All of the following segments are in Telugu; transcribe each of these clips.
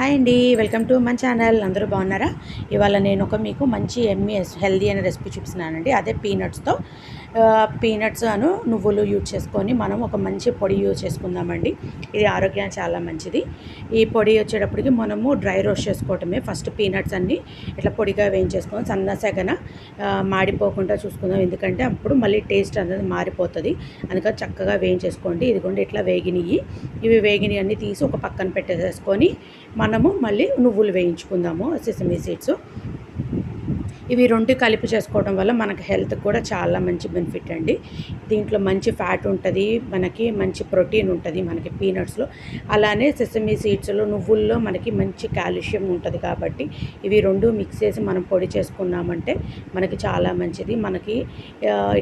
హాయ్ అండి వెల్కమ్ టు మన ఛానల్. అందరూ బాగున్నారా? ఇవాళ నేను ఒక మీకు మంచి ఎమ్మి హెల్దీ అనే రెసిపీ చూపిస్తున్నానండి. అదే పీనట్స్తో. పీనట్స్ అను నువ్వులు యూజ్ చేసుకొని మనం ఒక మంచి పొడి యూజ్ చేసుకుందామండి. ఇది ఆరోగ్యానికి చాలా మంచిది. ఈ పొడి వచ్చేటప్పటికి మనము డ్రై రోస్ట్ చేసుకోవటమే. ఫస్ట్ పీనట్స్ అన్ని ఇట్లా పొడిగా వేయించేసుకొని సన్న సెగన మాడిపోకుండా చూసుకుందాం. ఎందుకంటే అప్పుడు మళ్ళీ టేస్ట్ అనేది మారిపోతుంది. అందుకని చక్కగా వేయించేసుకోండి. ఇదిగోండి ఇట్లా వేగినవి ఇవి వేగినవి అన్నీ తీసి ఒక పక్కన పెట్టేసేసుకొని మనము మళ్ళీ నువ్వులు వేయించుకుందాము సెసమీ సీడ్స్. ఇవి రెండు కలిపి చేసుకోవడం వల్ల మనకి హెల్త్ కూడా చాలా మంచి బెనిఫిట్ అండి. దీంట్లో మంచి ఫ్యాట్ ఉంటుంది మనకి మంచి ప్రోటీన్ ఉంటుంది మనకి పీనట్స్లో. అలానే సెసమీ సీడ్స్లో నువ్వుల్లో మనకి మంచి కాల్షియం ఉంటుంది కాబట్టి ఇవి రెండు మిక్స్ చేసి మనం పొడి చేసుకున్నామంటే మనకి చాలా మంచిది. మనకి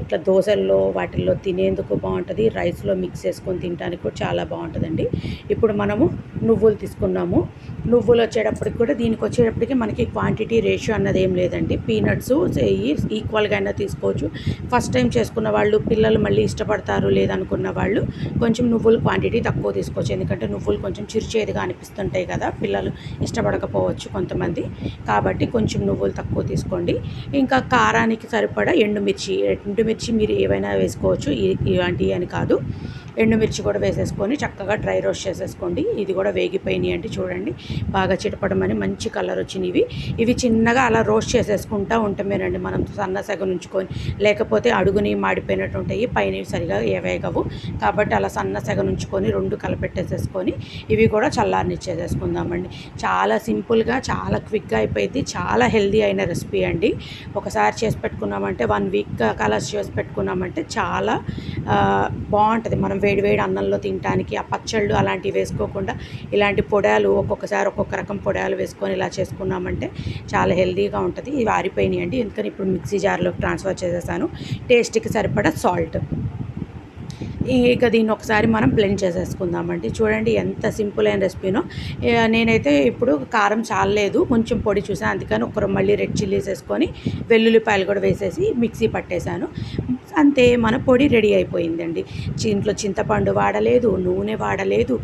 ఇట్లా దోశల్లో వాటిల్లో తినేందుకు బాగుంటుంది రైస్లో మిక్స్ చేసుకొని తినడానికి కూడా చాలా బాగుంటుందండి. ఇప్పుడు మనము నువ్వులు తీసుకున్నాము. నువ్వులు వచ్చేటప్పటికి కూడా దీనికి వచ్చేటప్పటికి మనకి క్వాంటిటీ రేషియో అన్నది ఏం లేదండి. పీనట్స్ ఈక్వల్గా అయినా తీసుకోవచ్చు. ఫస్ట్ టైం చేసుకున్న వాళ్ళు పిల్లలు మళ్ళీ ఇష్టపడతారు లేదనుకున్న వాళ్ళు కొంచెం నువ్వులు క్వాంటిటీ తక్కువ తీసుకోవచ్చు. ఎందుకంటే నువ్వులు కొంచెం చిరుచేదిగా అనిపిస్తుంటాయి కదా పిల్లలు ఇష్టపడకపోవచ్చు కొంతమంది. కాబట్టి కొంచెం నువ్వులు తక్కువ తీసుకోండి. ఇంకా కారానికి సరిపడా ఎండుమిర్చి ఎండుమిర్చి మీరు ఏవైనా వేసుకోవచ్చు. ఇలాంటివి అని కాదు. ఎండుమిర్చి కూడా వేసేసుకొని చక్కగా డ్రై రోస్ట్ చేసేసుకోండి. ఇది కూడా వేగిపోయినాయి అంటే చూడండి. బాగా చిటపడమని మంచి కలర్ వచ్చినవి. ఇవి చిన్నగా అలా రోస్ట్ చేసేసుకుంటా ఉంటామేనండి మనం సన్న సగం ఉంచుకొని లేకపోతే అడుగుని మాడిపోయినట్టు ఉంటాయి పైన సరిగా ఏవేగవు కాబట్టి అలా సన్న సగం ఉంచుకొని రెండు కలపెట్టేసేసుకొని ఇవి కూడా చల్లారనిచ్చేసేసుకుందామండి. చాలా సింపుల్గా చాలా క్విక్గా అయిపోయింది. చాలా హెల్దీ అయిన రెసిపీ అండి. ఒకసారి చేసి పెట్టుకున్నామంటే వన్ వీక్ కలర్స్ చేసి పెట్టుకున్నామంటే చాలా బాగుంటుంది. మనం వేడివేడి అన్నంలో తినడానికి ఆ పచ్చళ్ళు అలాంటివి వేసుకోకుండా ఇలాంటి పొడాలు ఒక్కొక్కసారి ఒక్కొక్క రకం పొడాలు వేసుకొని ఇలా చేసుకున్నామంటే చాలా హెల్దీగా ఉంటుంది. ఇవి ఆరిపోయినాయి అండి ఎందుకని ఇప్పుడు మిక్సీ జార్లోకి ట్రాన్స్ఫర్ చేసేసాను. టేస్ట్కి సరిపడా సాల్ట్. ఇక దీన్ని ఒకసారి మనం బ్లెండ్ చేసేసుకుందామండి. చూడండి ఎంత సింపుల్ అయిన రెసిపీనో. నేనైతే ఇప్పుడు కారం చాలలేదు కొంచెం పొడి చూసాను. అందుకని ఒకరు మళ్ళీ రెడ్ చిల్లీస్ వేసుకొని వెల్లుల్లిపాయలు కూడా వేసేసి మిక్సీ పట్టేశాను. అంతే మన పొడి రెడీ అయిపోయిందండి. దీంట్లో చింతపండు వాడలేదు నూనె వాడలేదు.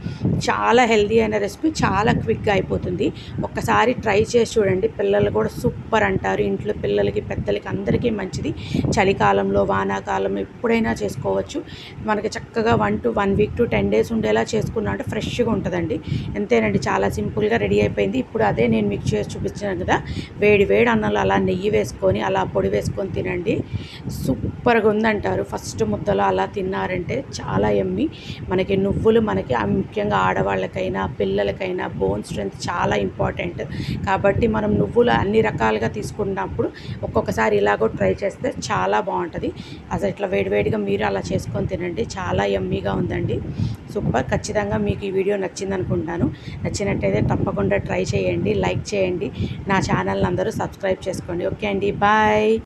చాలా హెల్దీ అయిన రెసిపీ చాలా క్విక్గా అయిపోతుంది. ఒక్కసారి ట్రై చేసి చూడండి. పిల్లలు కూడా సూపర్ అంటారు. ఇంట్లో పిల్లలకి పెద్దలకి అందరికీ మంచిది. చలికాలంలో వానాకాలం ఎప్పుడైనా చేసుకోవచ్చు. మనకి చక్కగా one to one week to ten days ఉండేలా చేసుకున్నా అంటే ఫ్రెష్గా ఉంటుందండి. అంతేనండి చాలా సింపుల్గా రెడీ అయిపోయింది. ఇప్పుడు అదే నేను మీకు చేసి చూపించాను కదా. వేడి వేడి అన్నంలో అలా నెయ్యి వేసుకొని అలా పొడి వేసుకొని తినండి. సూపర్గా ఉంది. ఉందంటారు? ఫస్ట్ ముద్దలో అలా తిన్నారంటే చాలా ఎమ్మి. మనకి నువ్వులు మనకి ముఖ్యంగా ఆడవాళ్ళకైనా పిల్లలకైనా బోన్ స్ట్రెంత్ చాలా ఇంపార్టెంట్. కాబట్టి మనం నువ్వులు అన్ని రకాలుగా తీసుకున్నప్పుడు ఒక్కొక్కసారి ఇలాగో ట్రై చేస్తే చాలా బాగుంటుంది. అసలు ఇట్లా వేడివేడిగా మీరు అలా చేసుకొని తినండి. చాలా ఎమ్మీగా ఉందండి. సూపర్. ఖచ్చితంగా మీకు ఈ వీడియో నచ్చింది అనుకుంటాను నచ్చినట్టయితే తప్పకుండా ట్రై చేయండి. లైక్ చేయండి. నా ఛానల్ అందరూ సబ్స్క్రైబ్ చేసుకోండి. ఓకే అండి. బాయ్.